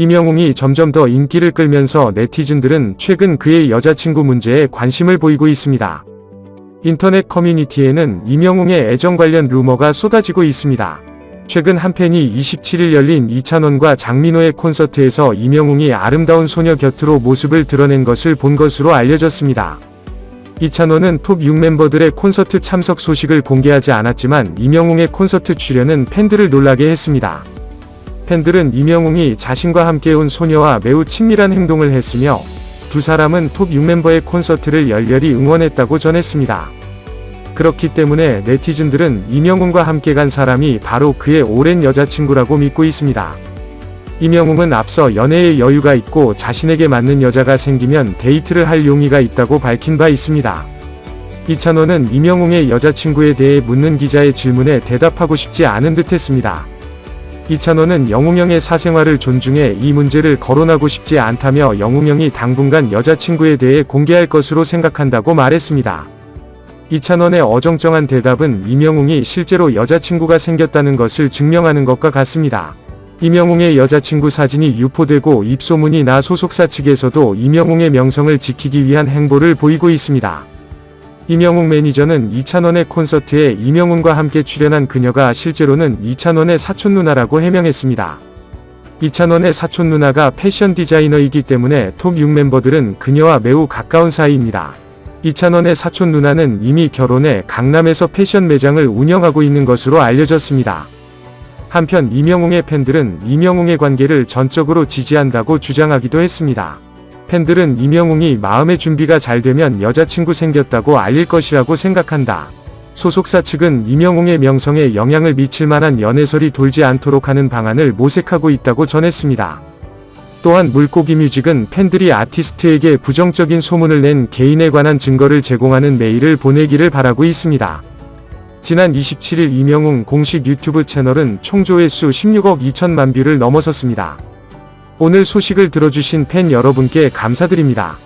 이명웅이 점점 더 인기를 끌면서 네티즌들은 최근 그의 여자친구 문제에 관심을 보이고 있습니다. 인터넷 커뮤니티에는 이명웅의 애정 관련 루머가 쏟아지고 있습니다. 최근 한 팬이 27일 열린 이찬원과 장민호의 콘서트에서 이명웅이 아름다운 소녀 곁으로 모습을 드러낸 것을 본 것으로 알려졌습니다. 이찬원은 톱 6 멤버들의 콘서트 참석 소식을 공개하지 않았지만 이명웅의 콘서트 출연은 팬들을 놀라게 했습니다. 팬들은 이명웅이 자신과 함께 온 소녀와 매우 친밀한 행동을 했으며 두 사람은 톱 6 멤버의 콘서트를 열렬히 응원했다고 전했습니다. 그렇기 때문에 네티즌들은 이명웅과 함께 간 사람이 바로 그의 오랜 여자친구라고 믿고 있습니다. 이명웅은 앞서 연애에 여유가 있고 자신에게 맞는 여자가 생기면 데이트를 할 용의가 있다고 밝힌 바 있습니다. 이찬원은 이명웅의 여자친구에 대해 묻는 기자의 질문에 대답하고 싶지 않은 듯 했습니다. 이찬원은 영웅형의 사생활을 존중해 이 문제를 거론하고 싶지 않다며 영웅형이 당분간 여자친구에 대해 공개할 것으로 생각한다고 말했습니다. 이찬원의 어정쩡한 대답은 이명웅이 실제로 여자친구가 생겼다는 것을 증명하는 것과 같습니다. 이명웅의 여자친구 사진이 유포되고 입소문이 나 소속사 측에서도 이명웅의 명성을 지키기 위한 행보를 보이고 있습니다. 이명웅 매니저는 이찬원의 콘서트에 이명웅과 함께 출연한 그녀가 실제로는 이찬원의 사촌 누나라고 해명했습니다. 이찬원의 사촌 누나가 패션 디자이너이기 때문에 톱 6 멤버들은 그녀와 매우 가까운 사이입니다. 이찬원의 사촌 누나는 이미 결혼해 강남에서 패션 매장을 운영하고 있는 것으로 알려졌습니다. 한편 이명웅의 팬들은 이명웅의 관계를 전적으로 지지한다고 주장하기도 했습니다. 팬들은 이명웅이 마음의 준비가 잘 되면 여자친구 생겼다고 알릴 것이라고 생각한다. 소속사 측은 이명웅의 명성에 영향을 미칠 만한 연애설이 돌지 않도록 하는 방안을 모색하고 있다고 전했습니다. 또한 물고기 뮤직은 팬들이 아티스트에게 부정적인 소문을 낸 개인에 관한 증거를 제공하는 메일을 보내기를 바라고 있습니다. 지난 27일 이명웅 공식 유튜브 채널은 총 조회수 16억 2천만 뷰를 넘어섰습니다. 오늘 소식을 들어주신 팬 여러분께 감사드립니다.